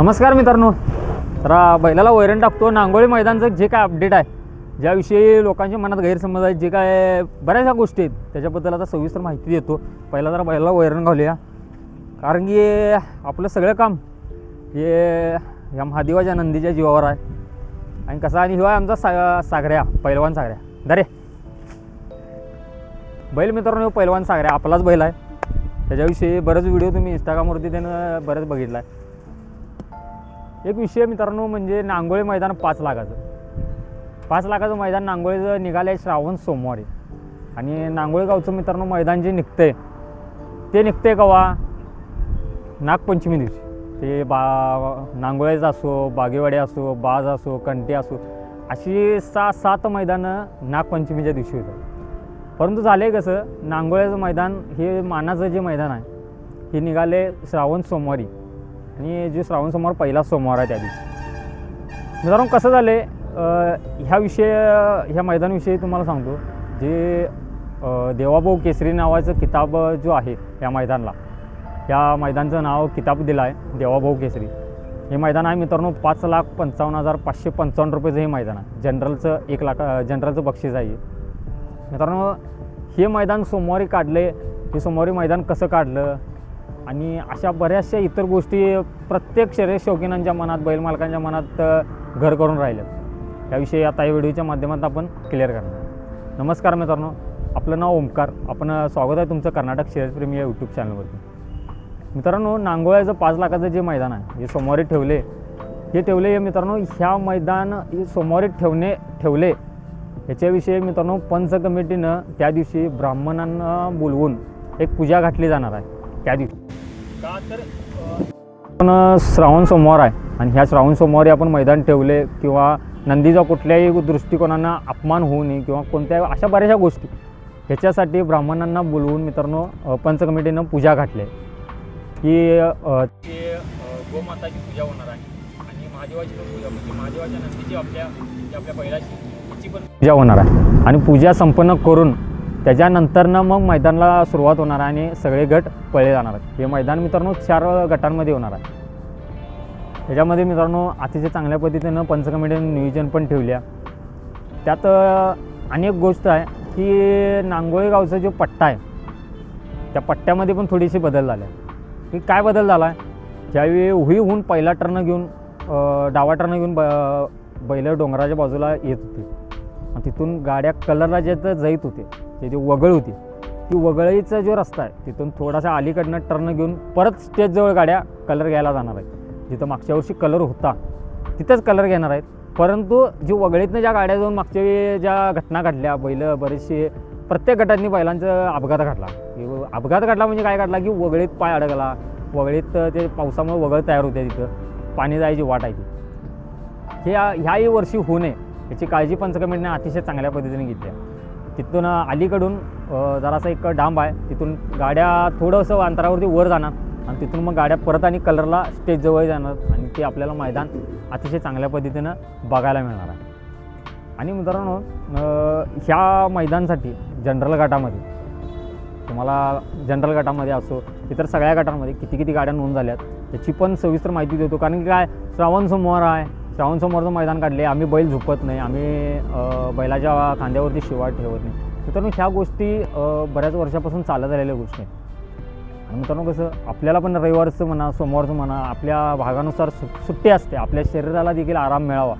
नमस्कार मित्रांनो. तर बैलाला वैरण टाकतो. नांगोळी मैदानचं जे काय अपडेट आहे ज्याविषयी लोकांच्या मनात गैरसमज आहे जे काय बऱ्याचशा गोष्टी आहेत त्याच्याबद्दल आता सविस्तर माहिती देतो. पहिला जरा बैलाला वैरण घालूया. कारण की आपलं सगळं काम हे या महादेवाच्या नंदीच्या जीवावर आहे. आणि कसा आणि हिवाय आमचा सा सागऱ्या पैलवान सागऱ्या. दरे बैल मित्रांनो पैलवान सागऱ्या आपलाच बैल आहे. त्याच्याविषयी बरेच व्हिडिओ तुम्ही इंस्टाग्रामवरती त्यानं बरेच बघितला आहे एक विषय मित्रांनो म्हणजे नांगोळी मैदान पाच लाखाचं. पाच लाखाचं मैदान नांगोळीचं निघालं आहे श्रावण सोमवारी. आणि नांगोळी गावचं मित्रांनो मैदान जे निघतंय ते निघतंय कवा? नागपंचमी दिवशी. ते बा नांगोळ्याचं असो बागेवाडी असो बाज असो कंटे असो अशी सहा सात मैदानं नागपंचमीच्या दिवशी होतात. परंतु झालं आहे कसं नांगोळ्याचं मैदान हे मानाचं जे मैदान आहे हे निघाले श्रावण सोमवारी. आणि जे श्रावण सोमवार पहिला सोमवार आहे त्या दिवशी. मित्रांनो कसं झालं आहे ह्या विषय ह्या मैदानाविषयी तुम्हाला सांगतो. जे देवाभाऊ केसरी नावाचं किताब जो आहे या मैदानाला या मैदानचं नाव किताब दिलं आहे देवाभाऊ केसरी. हे मैदान आहे मित्रांनो पाच लाख पंचावन्न हजार पाचशे पंचावन्न रुपयेचं हे मैदान आहे. जनरलचं एक लाख जनरलचं बक्षीस आहे मित्रांनो हे मैदान सोमवारी काढले हे सोमवारी मैदान कसं काढलं? आणि अशा बऱ्याचशा इतर गोष्टी प्रत्येक शर्यत शौकीनांच्या मनात बैलमालकांच्या मनात घर करून राहिल्यात याविषयी आता या व्हिडिओच्या माध्यमातून आपण क्लिअर करणार नमस्कार मित्रांनो आपलं नाव ओमकार. आपण स्वागत आहे तुमचं कर्नाटक शर्यतप्रेमी या यूट्यूब चॅनलवरती मित्रांनो नांगोळ्याचं पाच लाखाचं जे मैदान आहे हे सोमवारी ठेवले हे ठेवले हे मित्रांनो ह्या मैदान हे सोमवारी ठेवणे ठेवले ह्याच्याविषयी मित्रांनो पंच कमिटीनं त्या दिवशी ब्राह्मणांना बोलवून एक पूजा घातली जाणार आहे. त्या दिवशी. का? तर पण श्रावण सोमवार आहे आणि ह्या श्रावण सोमवारी आपण मैदान ठेवले किंवा नंदीचा कुठल्याही दृष्टिकोनानं अपमान होऊ नये किंवा कोणत्या अशा बऱ्याचशा गोष्टी ह्याच्यासाठी ब्राह्मणांना बोलवून मित्रांनो पंच कमिटीनं पूजा घातली. की गोमाताची पूजा होणार आहे आणि महादेवाची पण पूजा म्हणजे महादेवाच्या नंदीची आपल्या आपल्या तिची पण पूजा होणार आहे. आणि पूजा संपन्न करून त्याच्यानंतरनं मग मैदानाला सुरुवात होणार आहे आणि सगळे गट पळले जाणार आहेत. हे मैदान मित्रांनो चार गटांमध्ये होणार आहे. त्याच्यामध्ये मित्रांनो अतिशय चांगल्या पद्धतीनं पंच कमिटीनं नियोजन पण ठेवल्या त्यात अनेक गोष्ट आहे की नांगोळी गावचा जो पट्टा आहे त्या पट्ट्यामध्ये पण थोडीशी बदल झाल्या की काय बदल झाला आहे? ज्यावेळी हुईहून पहिला टर्न घेऊन डावा टर्न घेऊन ब बैल डोंगराच्या बाजूला येत होती. आणि तिथून गाड्या कलरला जे तर जाईत होते म्हणजे ते जी वगळ होती. ती वगळीचा जो रस्ता आहे तिथून थोडासा अलीकडनं टर्न घेऊन परत स्टेजजवळ गाड्या कलर घ्यायला जाणार आहेत. जिथं मागच्या वर्षी कलर होता. तिथंच कलर घेणार आहेत. परंतु जी वगळीतनं ज्या गाड्या जाऊन मागच्या वेळी ज्या घटना घडल्या बैल बरेचसे प्रत्येक गटांनी बैलांचा अपघात घडला. की अपघात घडला म्हणजे काय घडला? की वगळीत पाय अडकला. वगळीत ते पावसामुळे वगळ तयार होते तिथं. पाणी जायची वाट आहे ती. हे या- ह्याही वर्षी होऊ नये याची काळजी पंचकमिटीने अतिशय चांगल्या पद्धतीने घेतली आहे. तिथून अलीकडून जरासा एक डांब आहे. तिथून गाड्या थोडंसं अंतरावरती वर जाणार आणि तिथून मग गाड्या परत आणि कलरला स्टेजजवळ जाणार आणि ते आपल्याला मैदान अतिशय चांगल्या पद्धतीनं बघायला मिळणार आहे. आणि मित्रांनो ह्या मैदानासाठी जनरल गटामध्ये तुम्हाला जनरल गटामध्ये असो इतर सगळ्या गटांमध्ये किती किती गाड्या नोंद झाल्यात याची पण सविस्तर माहिती देतो. कारण की काय श्रावण सोमवार आहे श्रावणसमोरचं मैदान काढले आम्ही बैल झुकत नाही आम्ही बैलाच्या खांद्यावरती शिवाट ठेवत नाही. मित्रांनो ह्या गोष्टी बऱ्याच वर्षापासून चालत आलेल्या गोष्टी आहेत. आणि मित्रांनो कसं आपल्याला पण रविवारचं म्हणा सोमवारचं म्हणा आपल्या भागानुसार सु सुट्टी असते. आपल्या शरीराला देखील आराम मिळावा.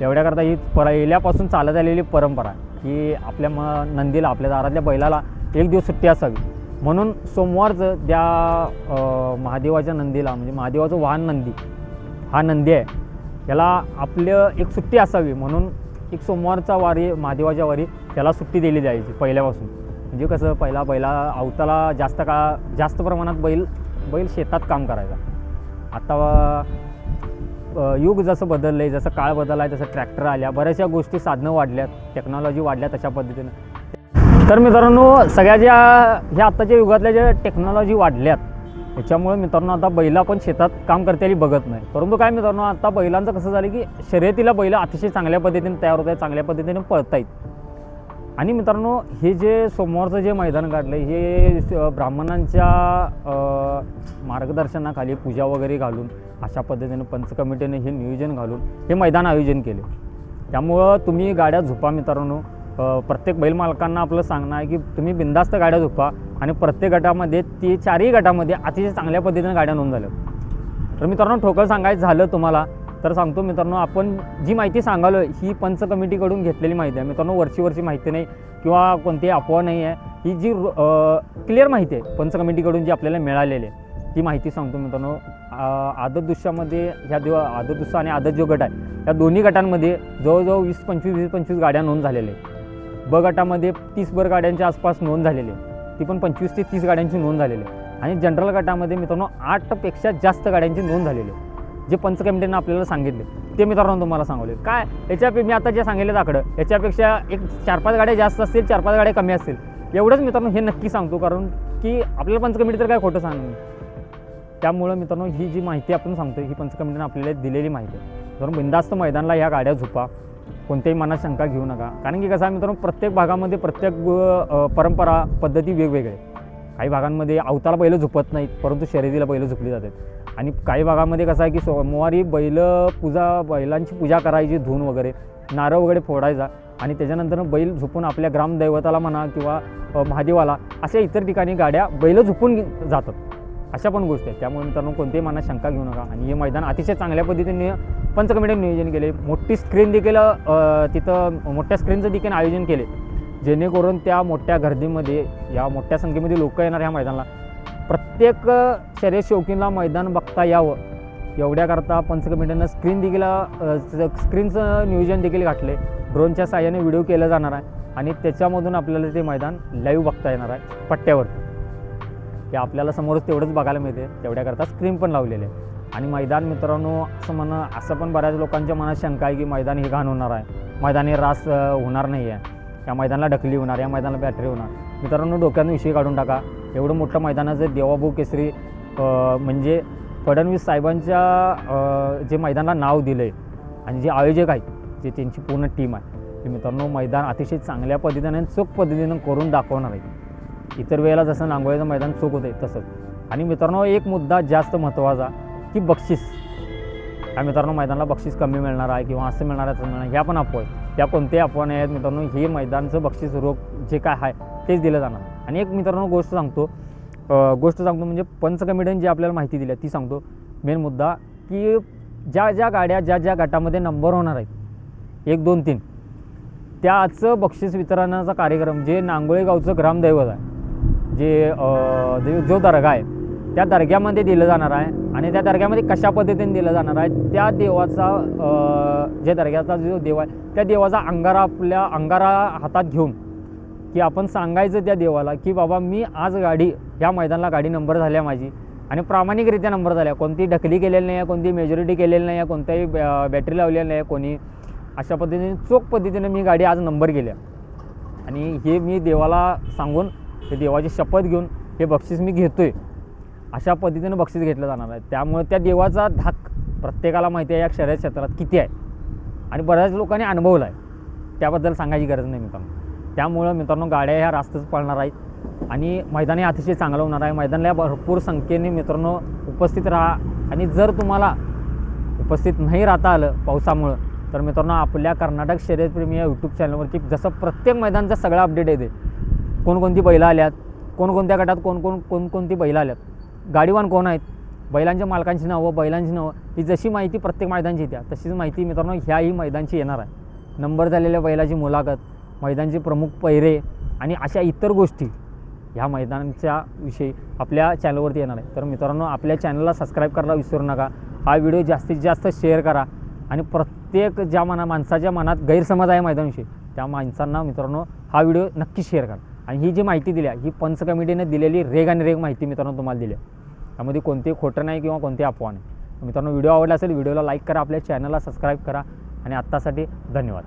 एवढ्याकरता ही पर पहिल्यापासून चालत आलेली परंपरा आहे की आपल्या म नंदीला आपल्या दारातल्या बैलाला एक दिवस सुट्टी असावी. म्हणून सोमवारचं त्या महादेवाच्या नंदीला म्हणजे महादेवाचं वाहन नंदी हा नंदी आहे. याला आपलं एक सुट्टी असावी म्हणून एक सोमवारचा वारी महादेवाच्या वारी त्याला सुट्टी दिली जायची पहिल्यापासून. म्हणजे कसं पहिला बैला अवताला जास्त काळा जास्त प्रमाणात बैल बैल शेतात काम करायचा. आता युग जसं बदललं आहे जसं काळ बदलला आहे तसं ट्रॅक्टर आल्या बऱ्याचशा गोष्टी साधनं वाढल्यात टेक्नॉलॉजी वाढल्या तशा पद्धतीनं. तर मित्रांनो सगळ्या ज्या ह्या आत्ताच्या युगातल्या ज्या टेक्नॉलॉजी वाढल्यात त्याच्यामुळे मित्रांनो आता बैला पण शेतात काम करतेली बघत नाही. परंतु काय मित्रांनो आता बैलांचं कसं झालं की शर्यतीला बैल अतिशय चांगल्या पद्धतीने तयार होत आहेत चांगल्या पद्धतीने पळत आहेत आणि मित्रांनो हे जे सोमवारचं जे मैदान काढलं हे ब्राह्मणांच्या मार्गदर्शनाखाली पूजा वगैरे घालून अशा पद्धतीने पंच कमिटीने हे नियोजन घालून हे मैदान आयोजन केले. त्यामुळं तुम्ही गाड्या झोपा मित्रांनो. प्रत्येक बैल मालकांना आपलं सांगणं आहे की तुम्ही बिंदास्त गाड्या झोपा. आणि प्रत्येक गटामध्ये ती चारही गटामध्ये अतिशय चांगल्या पद्धतीनं गाड्या नोंद झाल्या. तर मित्रांनो ठोकळ सांगायचं झालं तुम्हाला तर सांगतो मित्रांनो आपण जी माहिती सांगालो ही पंच कमिटीकडून घेतलेली माहिती आहे. मित्रांनो वरची वरची माहिती नाही किंवा कोणती अफवा नाही आहे. ही जी क्लिअर माहिती आहे पंच कमिटीकडून जी आपल्याला मिळालेली आहे ती माहिती सांगतो मित्रांनो. अ, आदत ह्या दिव आदत दुसरा आणि आदत जो गट आहे या दोन्ही गटांमध्ये जवळजवळ वीस पंचवीस वीस पंचवीस गाड्या नोंद झालेल्या आहेत. ब गटामध्ये तीसभर गाड्यांच्या आसपास नोंद झालेली आहे. ती पण पंचवीस ते तीस गाड्यांची नोंद झालेली आहे. आणि जनरल गटामध्ये मित्रांनो आठपेक्षा जास्त गाड्यांची नोंद झालेली आहे. जे पंच कमिटीनं आपल्याला सांगितले ते मित्रांनो तुम्हाला सांगवले. काय? याच्यापे मी आता जे सांगितले दाकडं याच्यापेक्षा एक चार पाच गाड्या जास्त असतील चार पाच गाड्या कमी असतील. एवढंच मित्रांनो हे नक्की सांगतो कारण की आपल्याला पंच कमिटी तर काय खोटं सांगणार त्यामुळं मित्रांनो ही जी माहिती आपण सांगतो ही पंच कमिटीनं आपल्याला दिलेली माहिती आहे. धरून बिंदास्त मैदानाला ह्या गाड्या झुपा. कोणत्याही मनात शंका घेऊ नका. कारण की कसं आहे मित्रांनो प्रत्येक भागामध्ये प्रत्येक परंपरा पद्धती वेगवेगळे काही भागांमध्ये अवताला बैलं झोपत नाहीत परंतु शर्यतीला बैलं झोपली जातात. आणि काही भागामध्ये कसं आहे की सोमवारी बैल पूजा बैलांची पूजा करायची धून वगैरे नारळ वगैरे फोडायचा. आणि त्याच्यानंतर बैल झोपून आपल्या ग्रामदैवताला म्हणा किंवा महादेवाला अशा इतर ठिकाणी गाड्या बैल झोपून जातात. अशा पण गोष्टी आहेत. त्यामुळे मित्रांनो कोणत्याही मनात शंका घेऊ नका. आणि हे मैदान अतिशय चांगल्या पद्धतीने पंच कमिटीने नियोजन केले. मोठी स्क्रीन देखील तिथं मोठ्या स्क्रीनचं देखील आयोजन केले. जेणेकरून त्या मोठ्या गर्दीमध्ये या मोठ्या संख्येमध्ये लोक येणार ह्या मैदानाला. प्रत्येक शर्यत शौकीनला मैदान बघता यावं. एवढ्याकरता पंच कमिटीनं स्क्रीन देखील स्क्रीनचं नियोजन देखील घातले ड्रोनच्या साह्याने व्हिडिओ केला जाणार आहे. आणि त्याच्यामधून आपल्याला ते मैदान लाईव्ह बघता येणार आहे. पट्ट्यावर ते आपल्याला समोरच तेवढंच बघायला मिळते. तेवढ्याकरता स्क्रीन पण लावलेले आहे. आणि मैदान मित्रांनो असं म्हणणं असं पण बऱ्याच लोकांच्या मनात शंका आहे की मैदान हे घाण होणार आहे. मैदानी रास होणार नाही आहे या मैदानाला ढकली होणार या मैदानाला बॅटरी होणार. मित्रांनो डोक्यातून विषय काढून टाका. एवढं मोठं मैदानाचं देवाभाऊ केसरी म्हणजे फडणवीस साहेबांच्या जे मैदानाला नाव दिलं आहे आणि जे आयोजक आहेत जे त्यांची पूर्ण टीम आहे. ते मित्रांनो मैदान अतिशय चांगल्या पद्धतीने चोख पद्धतीनं करून दाखवणार आहे. इतर वेळेला जसं नांगोळ्याचं मैदान चोख होते तसंच. आणि मित्रांनो एक मुद्दा जास्त महत्त्वाचा की बक्षीस. या मित्रांनो मैदानाला बक्षीस कमी मिळणार आहे किंवा असं मिळणार आहे तसं मिळणार ह्या पण अफवा आहेत. त्या कोणत्याही अफवा नाही आहेत मित्रांनो हे मैदानचं बक्षीस रोग जे काय आहे तेच दिलं जाणार. आणि एक मित्रांनो गोष्ट सांगतो. गोष्ट सांगतो म्हणजे पंच कमिटीने जी आपल्याला माहिती दिली आहे ती सांगतो. मेन मुद्दा की ज्या ज्या गाड्या ज्या ज्या गटामध्ये नंबर होणार आहेत एक दोन तीन त्याचं बक्षीस वितरणाचा कार्यक्रम जे नांगोळे गावचं ग्रामदैवत आहे जे जो दर्गा आहे त्या दर्ग्यामध्ये दिलं जाणार आहे आणि त्या दर्ग्यामध्ये कशा पद्धतीने दिलं जाणार आहे त्या देवाचा जे दर्ग्याचा जो देव आहे त्या देवाचा अंगारा आपल्या अंगारा हातात घेऊन की आपण सांगायचं त्या देवाला की बाबा मी आज गाडी ह्या मैदानाला गाडी नंबर झाल्या माझी आणि प्रामाणिकरित्या नंबर झाल्या कोणती ढकली केलेली नाही आहे कोणती मेजॉरिटी केलेली नाही आहे कोणत्याही बॅ- बॅटरी लावलेली नाही आहे कोणी अशा पद्धतीने चोख पद्धतीने मी गाडी आज नंबर केल्या आणि हे मी देवाला सांगून हे देवाची शपथ घेऊन हे बक्षीस मी घेतो आहे अशा पद्धतीनं बक्षीस घेतलं जाणार आहे. त्यामुळे त्या देवाचा धाक प्रत्येकाला माहिती आहे या शर्यत क्षेत्रात किती आहे. आणि बऱ्याच लोकांनी अनुभवला आहे. त्याबद्दल सांगायची गरज नाही मित्रांनो. त्यामुळं मित्रांनो गाड्या ह्या रास्तच पळणार आहेत. आणि मैदान हे अतिशय चांगलं होणार आहे. मैदानाला भरपूर संख्येने मित्रांनो उपस्थित राहा. आणि जर तुम्हाला उपस्थित नाही राहता आलं पावसामुळं तर मित्रांनो आपल्या कर्नाटक शर्यतप्रेमी या यूट्यूब चॅनलवरती जसं प्रत्येक मैदानचा सगळा अपडेट येते कोणकोणती बैलं आल्यात कोणकोणत्या गटात कोणकोण कोणकोणती बैलं आल्यात? गाडीवान कोण आहेत? बैलांच्या मालकांची नावं बैलांची नावं ही जशी माहिती प्रत्येक मैदानची येत्या तशीच माहिती मित्रांनो ह्याही मैदानची येणार आहे. नंबर झालेल्या बैलाची मुलाखत मैदानचे प्रमुख पैरे आणि अशा इतर गोष्टी ह्या मैदानांच्या विषयी आपल्या चॅनलवरती येणार आहे तर मित्रांनो आपल्या चॅनलला सबस्क्राईब करायला विसरू नका. हा व्हिडिओ जास्तीत जास्त शेअर करा आणि प्रत्येक ज्या मना माणसाच्या मनात गैरसमज आहे मैदानाविषयी त्या माणसांना मित्रांनो हा व्हिडिओ नक्की शेअर करा. आणि ही जी माहिती दिली आहे ही पंच कमिटीने दिलेली रेग आणि रेग माहिती मित्रांनो तुम्हाला दिली आहे. त्यामध्ये कोणतेही खोटं नाही किंवा कोणते अफवा नाही. मित्रांनो व्हिडिओ आवडला असेल व्हिडिओला लाईक करा आपल्या चॅनलला सबस्क्राईब करा. आणि आत्तासाठी धन्यवाद.